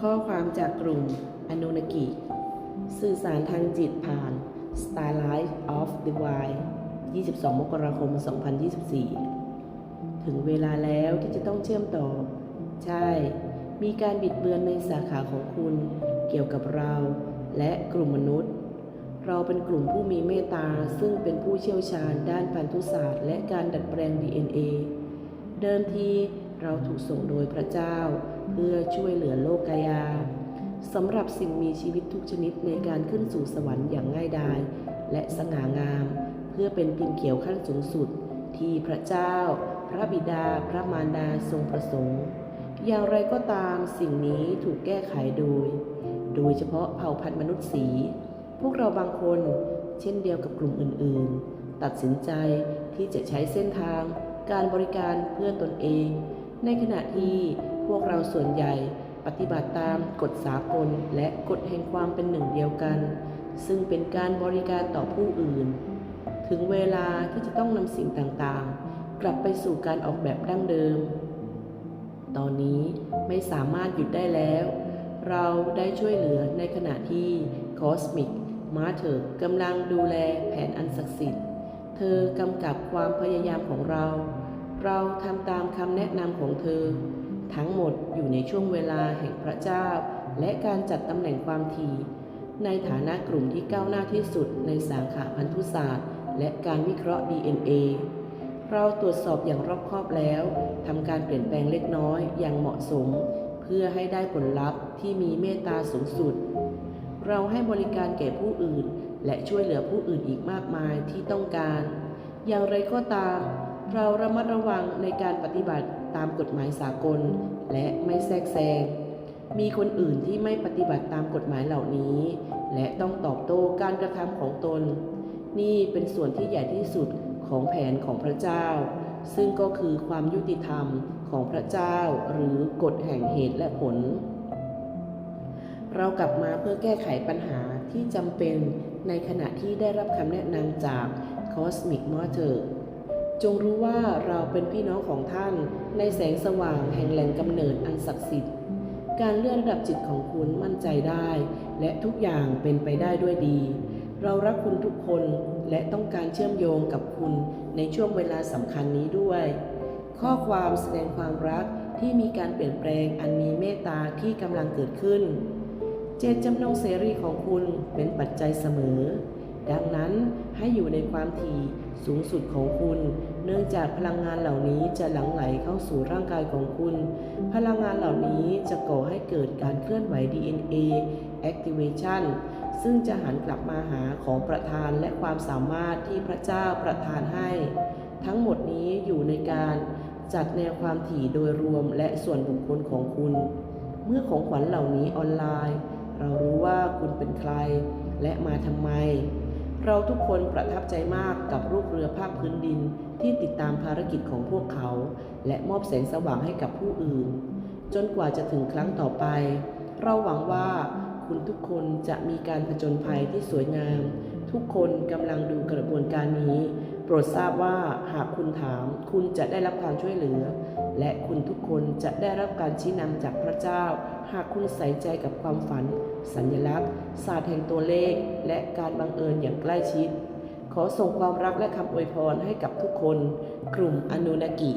ข้อความจากกลุ่มอนุนกิ สื่อสารทางจิตผ่าน Starlight of the Wild 22 มกราคม 2024 ถึงเวลาแล้วที่จะต้องเชื่อมต่อ ใช่ มีการบิดเบือนในสาขาของคุณเกี่ยวกับเราและกลุ่มมนุษย์ เราเป็นกลุ่มผู้มีเมตตา ซึ่งเป็นผู้เชี่ยวชาญด้านพันธุศาสตร์ และการดัดแปลง DNA เดิมที เราถูกส่งโดยพระเจ้า เพื่อช่วยเหลือโลกกายาสำหรับสิ่งมีชีวิตทุกชนิดในการขึ้นสู่สวรรค์อย่างง่ายดาย และสง่างาม เพื่อเป็นพิมพ์เขียวขั้นสูงสุด ที่พระเจ้า พระบิดา พระมารดาทรงประสงค์ อย่างไรก็ตามสิ่งนี้ถูกแก้ไขโดย โดยเฉพาะเผ่าพันธุ์มนุษย์สี พวกเราบางคนเช่นเดียวกับกลุ่มอื่น ๆ ตัดสินใจที่จะใช้เส้นทางการบริการเพื่อตนเอง ในขณะที่พวกเราส่วนใหญ่ปฏิบัติตามกฎสากลและกฎแห่งความเป็นหนึ่งเดียวกัน ซึ่งเป็นการบริการต่อผู้อื่น ถึงเวลาที่จะต้องนำสิ่งต่างๆ กลับไปสู่การออกแบบดั้งเดิม ตอนนี้ไม่สามารถหยุดได้แล้ว เราได้ช่วยเหลือในขณะที่คอสมิกมาเธอกำลังดูแลแผนอันศักดิ์สิทธิ์ เธอกำกับความพยายามของเรา เราทำตามคำแนะนำของเธอ ทั้งหมดอยู่ในช่วงเวลาแห่งพระเจ้า และการจัดตำแหน่งความถี่ในฐานะกลุ่มที่ก้าวหน้าที่สุดในสาขาพันธุศาสตร์ และการวิเคราะห์ DNA เราตรวจสอบอย่างรอบคอบแล้วทำการเปลี่ยนแปลงเล็กน้อยอย่างเหมาะสม เพื่อให้ได้ผลลัพธ์ที่มีเมตตาสูงสุด เราให้บริการแก่ผู้อื่น และช่วยเหลือผู้อื่นอีกมากมายที่ต้องการ อย่างไรก็ตาม เราระมัดระวังในการปฏิบัติตามกฎหมายสากล และไม่แทรกแซง มีคนอื่นที่ไม่ปฏิบัติตามกฎหมายเหล่านี้ และต้องตอบโต้การกระทำของตน นี่เป็นส่วนที่ใหญ่ที่สุดของแผนของพระเจ้า ซึ่งก็คือความยุติธรรมของพระเจ้าหรือกฎแห่งเหตุและผล เรากลับมาเพื่อแก้ไขปัญหาที่จำเป็นในขณะที่ได้รับคำแนะนำจาก Cosmic Mother จงรู้ว่าเราเป็นพี่น้องของท่านในแสงสว่างแห่งแหล่งกำเนิดอันศักดิ์สิทธิ์ การเลื่อนระดับจิตของคุณมั่นใจได้ และทุกอย่างเป็นไปได้ด้วยดี เรารักคุณทุกคนและต้องการเชื่อมโยงกับคุณในช่วงเวลาสำคัญนี้ด้วย ข้อความแสดงความรักที่มีการเปลี่ยนแปลงอันมีเมตตาที่กำลังเกิดขึ้น เจตจำนงเสรีของคุณเป็นปัจจัยเสมอ ดังนั้นให้อยู่ในความถี่สูงสุดของคุณ เนื่องจากพลังงานเหล่านี้จะหลั่งไหลเข้าสู่ร่างกายของคุณ พลังงานเหล่านี้จะก่อให้เกิดการเคลื่อนไหว DNA activation ซึ่งจะหันกลับมาหาของประทานและความสามารถที่พระเจ้าประทานให้ ทั้งหมดนี้อยู่ในการจัดแนวความถี่โดยรวมและส่วนบุคคลของคุณ เมื่อของขวัญเหล่านี้ออนไลน์ เรารู้ว่าคุณเป็นใครและมาทำไม เราทุกคนประทับใจมากกับรูปเรือภาคพื้นดินที่ติดตามภารกิจของพวกเขา และมอบแสงสว่างให้กับผู้อื่น จนกว่าจะถึงครั้งต่อไป เราหวังว่าคุณทุกคนจะมีการผจญภัยที่สวยงาม ทุกคนกำลังดูกระบวนการนี้ โปรดทราบว่าหากคุณถามคุณจะได้รับการช่วยเหลือ และคุณทุกคนจะได้รับการชี้นำจากพระเจ้า หากคุณใส่ใจกับความฝัน สัญลักษณ์ ศาสตร์แห่งตัวเลข และการบังเอิญอย่างใกล้ชิด ขอส่งความรักและคำอวยพรให้กับทุกคน กลุ่มอนุนากิ